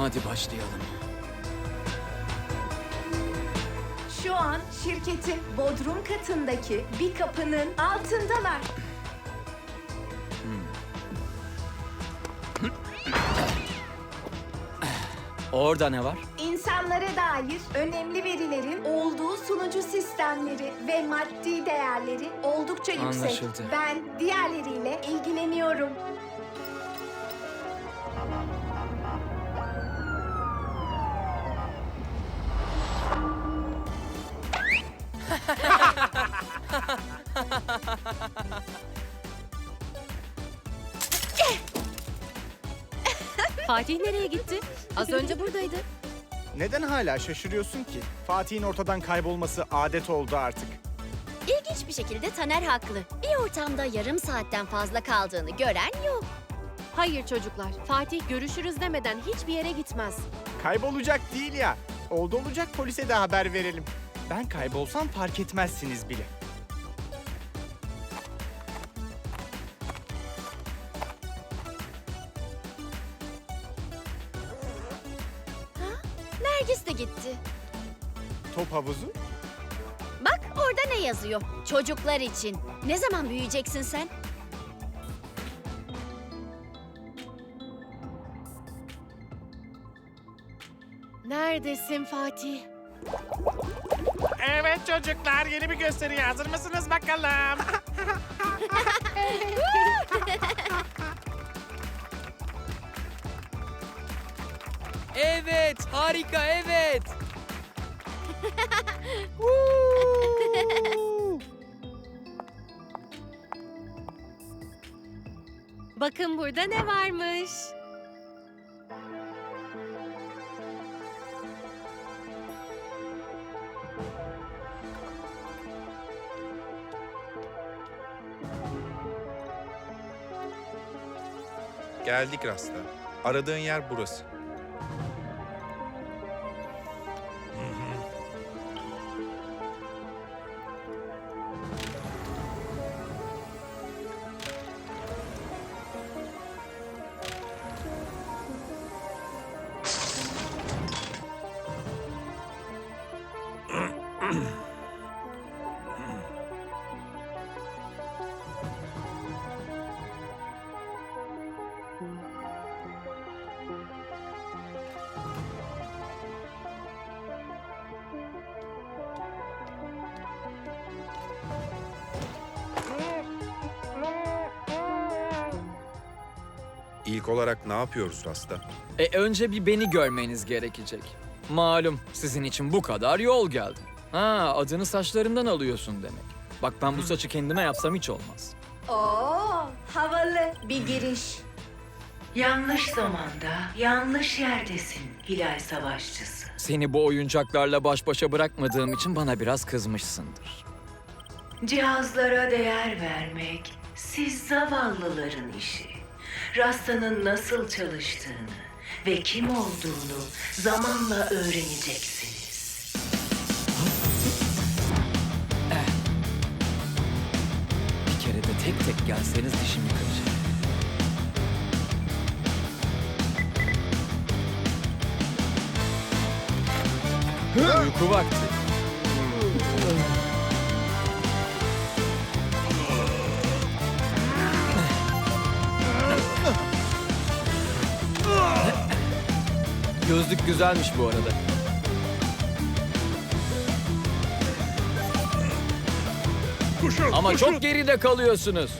Hadi başlayalım. Şu an şirketin bodrum katındaki bir kapının altındalar. Orada ne var? İnsanlara dair önemli verilerin olduğu sunucu sistemleri ve maddi değerleri oldukça yüksek. Anlaşıldı. Ben diğerleriyle ilgileniyorum. Fatih nereye gitti? Az önce buradaydı. Neden hala şaşırıyorsun ki? Fatih'in ortadan kaybolması adet oldu artık. İlginç bir şekilde Taner haklı. Bir ortamda yarım saatten fazla kaldığını gören yok. Hayır çocuklar. Fatih görüşürüz demeden hiçbir yere gitmez. Kaybolacak değil ya. Oldu olacak polise de haber verelim. Ben kaybolsam fark etmezsiniz bile. Nergis de gitti. Top havuzu? Bak orada ne yazıyor? Çocuklar için. Ne zaman büyüyeceksin sen? Neredesin Fatih? Evet çocuklar yeni bir gösteriye hazır mısınız bakalım? harika, evet. Bakın burada ne varmış. Geldik Rasta. Aradığın yer burası. İlk olarak ne yapıyoruz Rasta? E önce bir beni görmeniz gerekecek. Malum sizin için bu kadar yol geldim. Ha adını saçlarımdan alıyorsun demek. Bak ben bu saçı kendime yapsam hiç olmaz. Oo, havalı bir giriş. Yanlış zamanda, yanlış yerdesin Hilal Savaşçısı. Seni bu oyuncaklarla baş başa bırakmadığım için bana biraz kızmışsındır. Cihazlara değer vermek, siz zavallıların işi. Rasta'nın nasıl çalıştığını ve kim olduğunu zamanla öğreneceksiniz. Bir kere de tek tek gelseniz dişimi kıracak. Uyku vakti. Gözlük güzelmiş bu arada. Ama çok geride kalıyorsunuz.